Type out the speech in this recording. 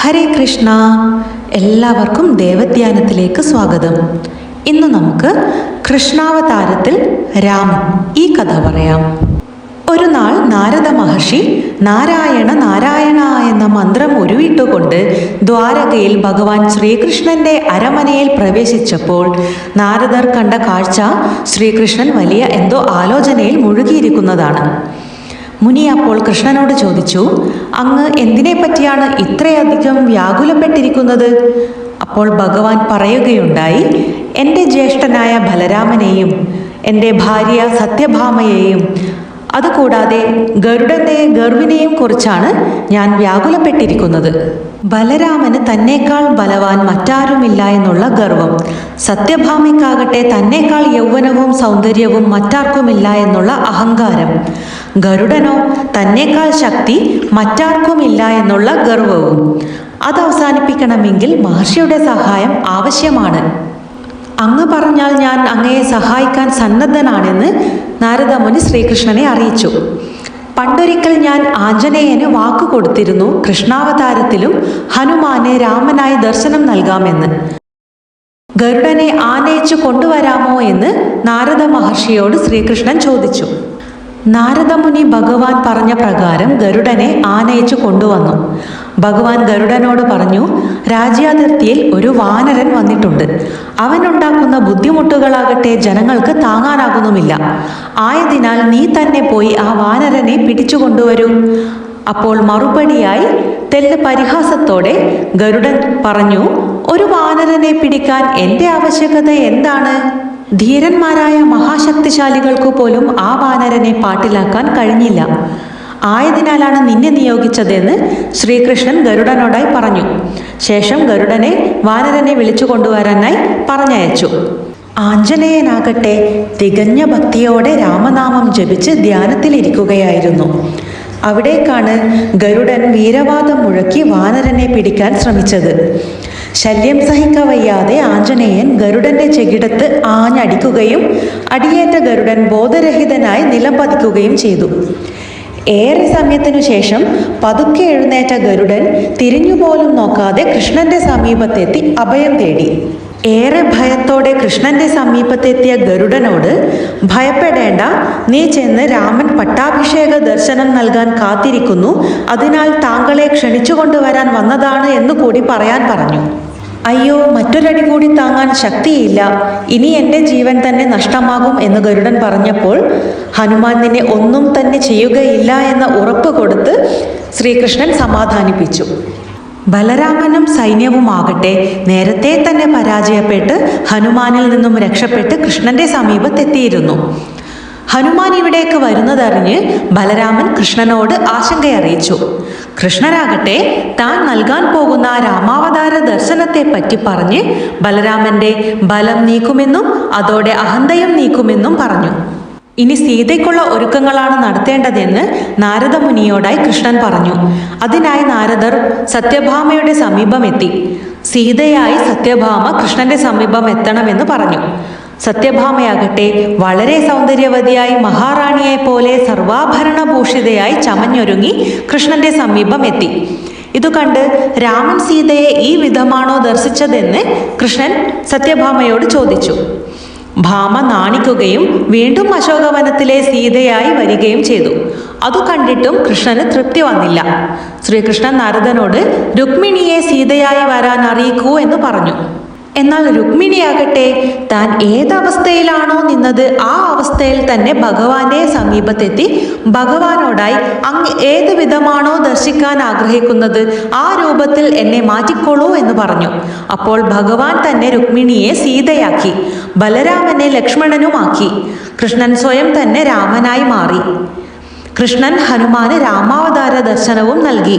ഹരേ കൃഷ്ണ. എല്ലാവർക്കും ദേവധ്യാനത്തിലേക്ക് സ്വാഗതം. ഇന്ന് നമുക്ക് കൃഷ്ണാവതാരത്തിൽ രാമൻ ഈ കഥ പറയാം. ഒരു നാൾ നാരദ മഹർഷി നാരായണ നാരായണ എന്ന മന്ത്രം ഉരുവിട്ടുകൊണ്ട് ദ്വാരകയിൽ ഭഗവാൻ ശ്രീകൃഷ്ണന്റെ അരമനയിൽ പ്രവേശിച്ചപ്പോൾ നാരദർ കണ്ട കാഴ്ച ശ്രീകൃഷ്ണൻ വലിയ എന്തോ ആലോചനയിൽ മുഴുകിയിരിക്കുന്നതാണ്. മുനി അപ്പോൾ കൃഷ്ണനോട് ചോദിച്ചു അങ്ങ് എന്തിനെ പറ്റിയാണ് ഇത്രയധികം വ്യാകുലപ്പെട്ടിരിക്കുന്നത്? അപ്പോൾ ഭഗവാൻ പറയുകയുണ്ടായി എന്റെ ജ്യേഷ്ഠനായ ബലരാമനെയും എന്റെ ഭാര്യ സത്യഭാമയെയും അതുകൂടാതെ ഗരുഡന്റെ ഗർവിനെയും കുറിച്ചാണ് ഞാൻ വ്യാകുലപ്പെട്ടിരിക്കുന്നത്. ബലരാമന് തന്നേക്കാൾ ബലവാൻ മറ്റാരുമില്ല എന്നുള്ള ഗർവം. സത്യഭാമയ്ക്കാകട്ടെ തന്നേക്കാൾ യൗവനവും സൗന്ദര്യവും മറ്റാർക്കുമില്ല എന്നുള്ള അഹങ്കാരം. ഗരുഡനോ തന്നേക്കാൾ ശക്തി മറ്റാർക്കുമില്ല എന്നുള്ള ഗർവവും. അത് അവസാനിപ്പിക്കണമെങ്കിൽ മഹർഷിയുടെ സഹായം ആവശ്യമാണ്. അങ്ങ് പറഞ്ഞാൽ ഞാൻ അങ്ങയെ സഹായിക്കാൻ സന്നദ്ധനാണെന്ന് നാരദമുനി ശ്രീകൃഷ്ണനെ അറിയിച്ചു. പണ്ടൊരിക്കൽ ഞാൻ ആഞ്ജനേയന് വാക്കു കൊടുത്തിരുന്നു കൃഷ്ണാവതാരത്തിലും ഹനുമാനെ രാമനായി ദർശനം നൽകാമെന്ന്. ഗരുഡനെ ആനയിച്ചു കൊണ്ടുവരാമോ എന്ന് നാരദ മഹർഷിയോട് ശ്രീകൃഷ്ണൻ ചോദിച്ചു. നാരദമുനി ഭഗവാൻ പറഞ്ഞ പ്രകാരം ഗരുഡനെ ആനയിച്ചു കൊണ്ടുവന്നു. ഭഗവാൻ ഗരുഡനോട് പറഞ്ഞു രാജ്യാതിർത്തിയിൽ ഒരു വാനരൻ വന്നിട്ടുണ്ട്. അവനുണ്ടാക്കുന്ന ബുദ്ധിമുട്ടുകളാകട്ടെ ജനങ്ങൾക്ക് താങ്ങാനാകുന്നുമില്ല. ആയതിനാൽ നീ തന്നെ പോയി ആ വാനരനെ പിടിച്ചു കൊണ്ടുവരൂ. അപ്പോൾ മറുപടിയായി തെല്ല് പരിഹാസത്തോടെ ഗരുഡൻ പറഞ്ഞു ഒരു വാനരനെ പിടിക്കാൻ എന്റെ ആവശ്യകത എന്താണ്? ധീരന്മാരായ മഹാശക്തിശാലികൾക്കു പോലും ആ വാനരനെ പാട്ടിലാക്കാൻ കഴിഞ്ഞില്ല. ആയതിനാലാണ് നിന്നെ നിയോഗിച്ചതെന്ന് ശ്രീകൃഷ്ണൻ ഗരുഡനോടായി പറഞ്ഞു. ശേഷം ഗരുഡനെ വാനരനെ വിളിച്ചു കൊണ്ടുവരാനായി പറഞ്ഞയച്ചു. ആഞ്ജനേയനാകട്ടെ തികഞ്ഞ ഭക്തിയോടെ രാമനാമം ജപിച്ച് ധ്യാനത്തിലിരിക്കുകയായിരുന്നു. അവിടേക്കാണ് ഗരുഡൻ വീരവാദം മുഴക്കി വാനരനെ പിടിക്കാൻ ശ്രമിച്ചത്. ശല്യം സഹിക്കവയ്യാതെ ആഞ്ജനേയൻ ഗരുഡന്റെ ചെകിടത്ത് ആഞ്ഞടിക്കുകയും അടിയേറ്റ ഗരുഡൻ ബോധരഹിതനായി നിലം പതിക്കുകയും ചെയ്തു. ഏറെ സമയത്തിനു ശേഷം പതുക്കെ എഴുന്നേറ്റ ഗരുഡൻ തിരിഞ്ഞുപോലും നോക്കാതെ കൃഷ്ണന്റെ സമീപത്തെത്തി അഭയം തേടി. ഏറെ ഭയത്തോടെ കൃഷ്ണന്റെ സമീപത്തെത്തിയ ഗരുഡനോട് ഭയപ്പെടേണ്ട. നീ ചെന്ന് രാമൻ പട്ടാഭിഷേക ദർശനം നൽകാൻ കാത്തിരിക്കുന്നു. അതിനാൽ താങ്കളെ ക്ഷണിച്ചുകൊണ്ടുവരാൻ വന്നതാണ് എന്ന് കൂടി പറയാൻ പറഞ്ഞു. അയ്യോ മറ്റൊരടി കൂടി താങ്ങാൻ ശക്തിയില്ല. ഇനി എന്റെ ജീവൻ തന്നെ നഷ്ടമാകും എന്ന് ഗരുഡൻ പറഞ്ഞപ്പോൾ ഹനുമാൻ നിന്നെ ഒന്നും തന്നെ ചെയ്യുകയില്ല എന്ന ഉറപ്പ് കൊടുത്ത് ശ്രീകൃഷ്ണൻ സമാധാനിപ്പിച്ചു. ബലരാമനും സൈന്യവുമാകട്ടെ നേരത്തെ തന്നെ പരാജയപ്പെട്ട് ഹനുമാനിൽ നിന്നും രക്ഷപ്പെട്ട് കൃഷ്ണന്റെ സമീപത്തെത്തിയിരുന്നു. ഹനുമാൻ ഇവിടേക്ക് വരുന്നതറിഞ്ഞ് ബലരാമൻ കൃഷ്ണനോട് ആശങ്കയറിയിച്ചു. കൃഷ്ണനാകട്ടെ താൻ നൽകാൻ പോകുന്ന രാമാവതാര ദർശനത്തെ പറ്റി പറഞ്ഞ് ബലരാമന്റെ ബലം നീക്കുമെന്നും അതോടെ അഹന്തയും നീക്കുമെന്നും പറഞ്ഞു. ഇനി സീതയ്ക്കുള്ള ഒരുക്കങ്ങളാണ് നടത്തേണ്ടതെന്ന് നാരദ മുനിയോടായി കൃഷ്ണൻ പറഞ്ഞു. അതിനായി നാരദർ സത്യഭാമയുടെ സമീപമെത്തി. സീതയായി സത്യഭാമ കൃഷ്ണന്റെ സമീപം എത്തണമെന്ന് പറഞ്ഞു. സത്യഭാമയാകട്ടെ വളരെ സൗന്ദര്യവതിയായി മഹാറാണിയെ പോലെ സർവാഭരണഭൂഷിതയായി ചമഞ്ഞൊരുങ്ങി കൃഷ്ണന്റെ സമീപം എത്തി ഇതു കണ്ട് രാമൻ സീതയെ ഈ വിധമാണോ ദർശിച്ചതെന്ന് കൃഷ്ണൻ സത്യഭാമയോട് ചോദിച്ചു. ഭാമ നാണിക്കുകയും വീണ്ടും അശോകവനത്തിലെ സീതയായി വരികയും ചെയ്തു. അതു കണ്ടിട്ടും കൃഷ്ണന് തൃപ്തി വന്നില്ല. ശ്രീകൃഷ്ണൻ നാരദനോട് രുക്മിണിയെ സീതയായി വരാൻ അറിയിക്കൂ എന്ന് പറഞ്ഞു. എന്നാൽ രുക്മിണിയാകട്ടെ താൻ ഏതവസ്ഥയിലാണോ നിന്നത് ആ അവസ്ഥയിൽ തന്നെ ഭഗവാന്റെ സമീപത്തെത്തി ഭഗവാനോടായി അങ്ങ് ഏത് വിധമാണോ ദർശിക്കാൻ ആഗ്രഹിക്കുന്നത് ആ രൂപത്തിൽ എന്നെ മാറ്റിക്കോളൂ എന്ന് പറഞ്ഞു. അപ്പോൾ ഭഗവാൻ തന്നെ രുക്മിണിയെ സീതയാക്കി ബലരാമനെ ലക്ഷ്മണനുമാക്കി കൃഷ്ണൻ സ്വയം തന്നെ രാമനായി മാറി. കൃഷ്ണൻ ഹനുമാന് രാമാവതാര ദർശനവും നൽകി.